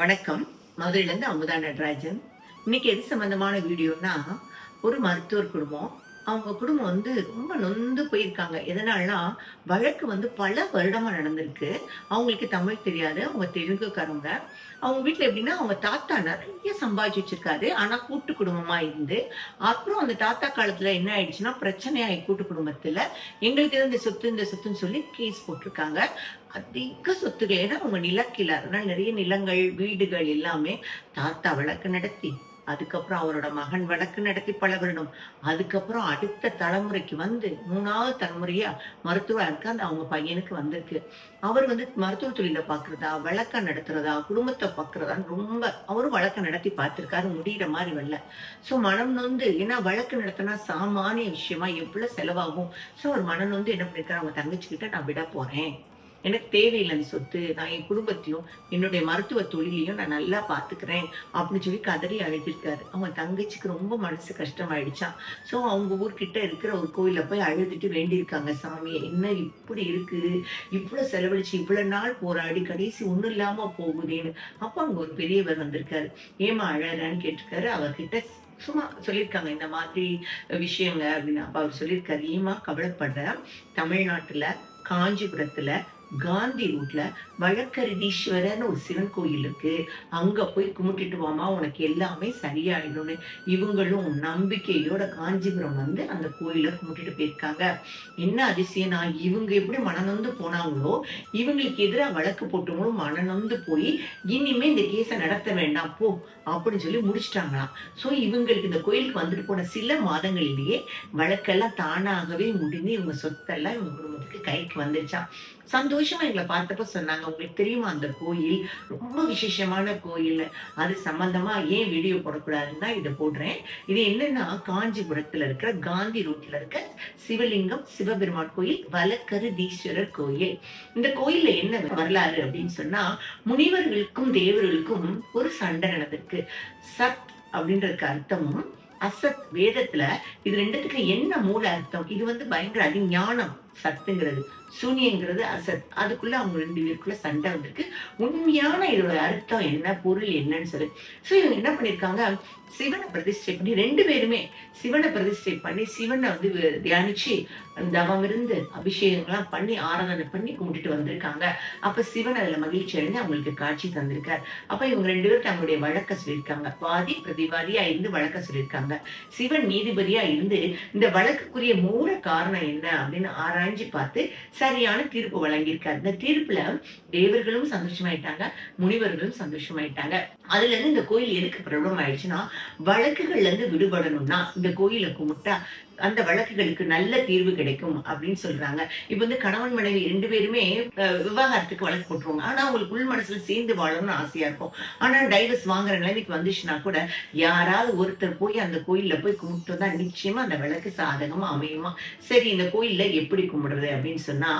வணக்கம். மதுரையிலேருந்து அமுதா நடராஜன். இன்னைக்கு எது சம்மந்தமான வீடியோனா ஒரு மருத்துவர் குடும்பம் அவங்க குடும்பம் வந்து ரொம்ப நொந்து போயிருக்காங்க. எதனால்னா வழக்கு வந்து பல வருடமா நடந்திருக்கு. அவங்களுக்கு தமிழ் தெரியாது அவங்க தெலுங்குக்காரங்க அவங்க வீட்டில் எப்படின்னா அவங்க தாத்தா நிறைய சம்பாதிச்சு வச்சிருக்காரு ஆனா கூட்டு குடும்பமா இருந்து. அப்புறம் அந்த தாத்தா காலத்துல என்ன ஆயிடுச்சுன்னா பிரச்சனையாயி கூட்டு குடும்பத்துல எங்களுக்கு இந்த சொத்து இந்த சொத்துன்னு சொல்லி கேஸ் போட்டிருக்காங்க. அதிக சொத்துக்கள் ஏன்னா அவங்க நிலக்கில அதனால நிறைய நிலங்கள் வீடுகள் எல்லாமே தாத்தா வழக்கு நடத்தி. அதுக்கப்புறம் அவரோட மகன் வழக்கு நடத்தி பழகணும். அதுக்கப்புறம் அடுத்த தலைமுறைக்கு வந்து மூணாவது தலைமுறையா மருத்துவ இருக்கு அந்த அவங்க பையனுக்கு வந்திருக்கு. அவர் வந்து மருத்துவ தொழில பாக்குறதா வழக்க நடத்துறதா குடும்பத்தை பாக்குறதான்னு ரொம்ப அவரும் வழக்க நடத்தி பார்த்திருக்காரு முடியிற மாதிரி வரல. சோ மனம் நொந்து ஏன்னா வழக்கு நடத்தினா சாமானிய விஷயமா எவ்வளவு செலவாகும். சோ அவர் மனம் நொந்து என்ன பண்ணிருக்காரு அவங்க தங்கச்சிக்கிட்ட நான் விட போறேன். எனக்கு தேவையில்லை அந்த சொத்து நான் என் குடும்பத்தையும் என்னுடைய மருத்துவ தொழிலையும் நான் நல்லா பார்த்துக்கிறேன் அப்படின்னு சொல்லி கதறி அழுதிருக்காரு அவங்க தங்கச்சிக்கு ரொம்ப மனசு கஷ்டமாயிடுச்சான் ஸோ அவங்க ஊர்கிட்ட இருக்கிற ஒரு கோயிலில் போய் அழுதுட்டு வேண்டியிருக்காங்க சாமியை என்ன இப்படி இருக்குது இவ்வளோ செலவழிச்சு இவ்வளோ நாள் போராடி கடைசி ஒன்றும் இல்லாமல் போகுதேன்னு அப்போ அவங்க ஒரு பெரியவர் வந்திருக்காரு. ஏமா அழறான்னு கேட்டிருக்காரு. அவர்கிட்ட சும்மா சொல்லியிருக்காங்க இந்த மாதிரி விஷயங்க அப்படின்னு. அப்ப அவர் சொல்லியிருக்காரு ஏமா கவலைப்படுற? தமிழ்நாட்டுல காஞ்சிபுரத்துல காந்தி ரூட்ல வழக்கரிதீஸ்வரர்னு ஒரு சிவன் கோயில் இருக்கு. அங்க போய் கும்பிட்டுட்டு வாமா உனக்கு எல்லாமே சரியாயிடும்னு. இவங்களும் நம்பிக்கையோட காஞ்சிபுரம் வந்து அந்த கோயில கும்பிட்டுட்டு போயிருக்காங்க. என்ன அதிசயம்னா இவங்க எப்படி மனநொந்து போனாங்களோ இவங்களுக்கு எதிராக வழக்கு போட்டவங்களும் மனநொந்து போய் இனிமே இந்த கேஸை நடத்த வேண்டாம் போ அப்படின்னு சொல்லி முடிச்சிட்டாங்களாம். சோ இவங்களுக்கு இந்த கோயிலுக்கு வந்துட்டு போன சில மாதங்களிலேயே வழக்கெல்லாம் தானாகவே முடிந்து இவங்க சொத்தெல்லாம் இவங்க அவங்களுக்கு கைக்கு வந்துச்சா சந்தோஷமா எங்களை பார்த்தப்ப சொன்னாங்க உங்களுக்கு தெரியுமா அந்த கோயில்? ரொம்ப விசேஷமான கோயில் அது சம்பந்தமா ஏன் வீடியோ போடக்கூடாதுன்னா இதை போடுறேன். இது என்னன்னா காஞ்சிபுரத்துல இருக்கிற காந்தி ரோட்ல இருக்க சிவலிங்கம் சிவபெருமான் கோயில் வலக்கருதீஸ்வரர் கோயில். இந்த கோயில்ல என்ன வரலாறு அப்படின்னு சொன்னா முனிவர்களுக்கும் தேவர்களுக்கும் ஒரு சண்டை நடந்திருக்கு. சத் அப்படின்றதுக்கு அர்த்தமும் அசத் வேதத்துல இது ரெண்டுத்துக்கு என்ன மூல அர்த்தம்? இது வந்து பயங்கர அதிஞானம். சத்துங்கிறது. சூன்யங்கிறது அசத். அதுக்குள்ள அவங்க ரெண்டு பேருக்குள்ள சண்டை வந்திருக்கு. உண்மையான இதோட அர்த்தம் என்ன பொருள் என்னன்னு சொல்லி. ஸோ இவங்க என்ன பண்ணியிருக்காங்க சிவனை பிரதிஷ்டை பண்ணி ரெண்டு பேருமே சிவனை பிரதிஷ்டை பண்ணி சிவனை வந்து தியானிச்சு தவம் இருந்து அபிஷேகங்கள்லாம் பண்ணி ஆராதனை பண்ணி கும்பிட்டுட்டு வந்திருக்காங்க. அப்ப சிவன் அதுல மகிழ்ச்சி அடைந்து அவங்களுக்கு காட்சி தந்திருக்கார் அப்ப இவங்க ரெண்டு பேரும் தங்களுடைய வழக்க சொல்லியிருக்காங்க. வாதி பிரதிவாதியா இருந்து வழக்க சொல்லியிருக்காங்க. சிவன் நீதிபதியா இருந்து இந்த வழக்குக்குரிய மூல காரணம் என்ன அப்படின்னு ஆராய்ஞ்சு பார்த்து சரியான தீர்ப்பு வழங்கியிருக்காரு. இந்த தீர்ப்புல தேவர்களும் சந்தோஷமாயிட்டாங்க முனிவர்களும் சந்தோஷமாயிட்டாங்க. அதுல இருந்து இந்த கோயில் எதுக்கு பிரபலம் ஆயிடுச்சுன்னா வழக்குகள்ல இருந்து விடுபடணும்னா இந்த கோயிலை கும்பிட்டா அந்த வழக்குகளுக்கு நல்ல தீர்வு கிடைக்கும் அப்படின்னு சொல்றாங்க. இப்ப வந்து கணவன் மனைவி ரெண்டு பேருமே விவாகரத்துக்கு வழக்கு போட்டுருவாங்க. ஆனா அவங்களுக்கு உள் மனசுல சேர்ந்து வாழணும்னு ஆசையா இருக்கும். ஆனா டைவர்ஸ் வாங்குற நிலைமைக்கு வந்துச்சுன்னா கூட யாராவது ஒருத்தர் போய் அந்த கோயில்ல போய் கும்பிட்டு வந்தா நிச்சயமா அந்த விளக்கு சாதகமா அமையுமா? சரி இந்த கோயில்ல எப்படி கும்பிடுறது அப்படின்னு சொன்னா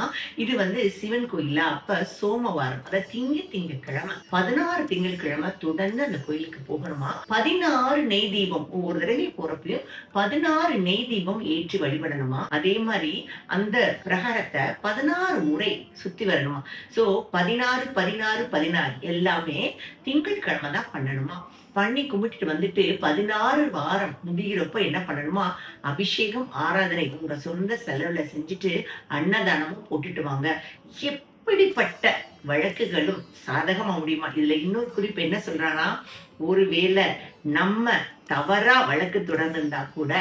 இது வந்து சிவன் கோயிலா? அப்ப சோமவாரம் அதாவது திங்க திங்கக்கிழமை பதினாறு திங்கட்கிழமை தொடர்ந்து அந்த கோயிலுக்கு போகணுமா? பதினாறு நெய் தீபம் ஒவ்வொரு தடவை போறப்பையும் பதினாறு நெய் தீபம் ஏற்றி வழிபடணுமா? அதே மாதிரி அந்த பிரகாரத்தை பதினாறு முறை சுத்தி வரணுமா? சோ பதினாறு பதினாறு பதினாறு எல்லாமே திங்கட்கிழமை தான் பண்ணணுமா? பண்ணி கும்பிட்டுட்டு வந்துட்டு பதினாறு வாரம் முடிகிறப்ப என்ன பண்ணணுமா? அபிஷேகம் ஆராதனை உங்க சொந்த செலவுல செஞ்சுட்டு அன்னதானமும் போட்டுட்டு வாங்க. எப்படிப்பட்ட வழக்குகளும் சாதகமா முடியுமா? இதுல இன்னொரு குறிப்பு என்ன சொல்றானா ஒருவேளை நம்ம தவறா வழக்கு தொடர்ந்திருந்தா கூட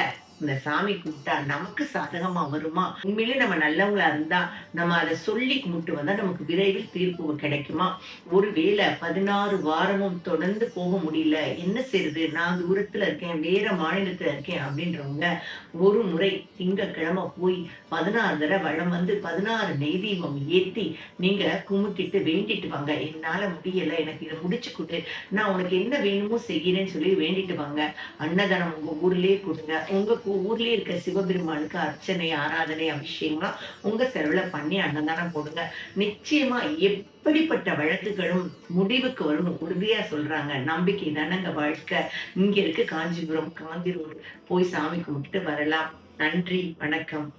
இந்த சாமி கும்பிட்டா நமக்கு சாதகமா வருமா? உண்மையிலே நம்ம நல்லவங்களா இருந்தா நம்ம அதை சொல்லி கும்பிட்டு வந்தா நமக்கு விரைவில் தீர்ப்பு கிடைக்குமா? ஒருவேளை பதினாறு வாரமும் தொடர்ந்து போக முடியல. என்ன செய்யறது நான் தூரத்துல இருக்கேன் வேற மாநிலத்துல இருக்கேன் அப்படின்றவங்க ஒரு முறை திங்கக்கிழமை போய் பதினாறு தடவை வளம் வந்து பதினாறு நெய் தீபம் ஏத்தி நீங்க கும்பிட்டுட்டு வேண்டிட்டு வாங்க. என்னால முடியல. எனக்கு இதை முடிச்சு கொடு. நான் உனக்கு என்ன வேணுமோ செய்கிறேன்னு சொல்லி வேண்டிட்டு வாங்க. அன்னதானம் உங்க ஊர்லயே கொடுங்க. உங்க ஊர்லயே இருக்க சிவபெருமானுக்கு அர்ச்சனை ஆராதனை அபிஷேகம்லாம் உங்க செலவுல பண்ணி அன்னதானம் போடுங்க. நிச்சயமா எப்படிப்பட்ட வழக்குகளும் முடிவுக்கு வரும் உறுதியா சொல்றாங்க. நம்பிக்கை தானங்க வாழ்க்கை. இங்க இருக்கு காஞ்சிபுரம் காந்தி ரோடு. போய் சாமி கும்பிட்டு வரலாம். நன்றி வணக்கம்.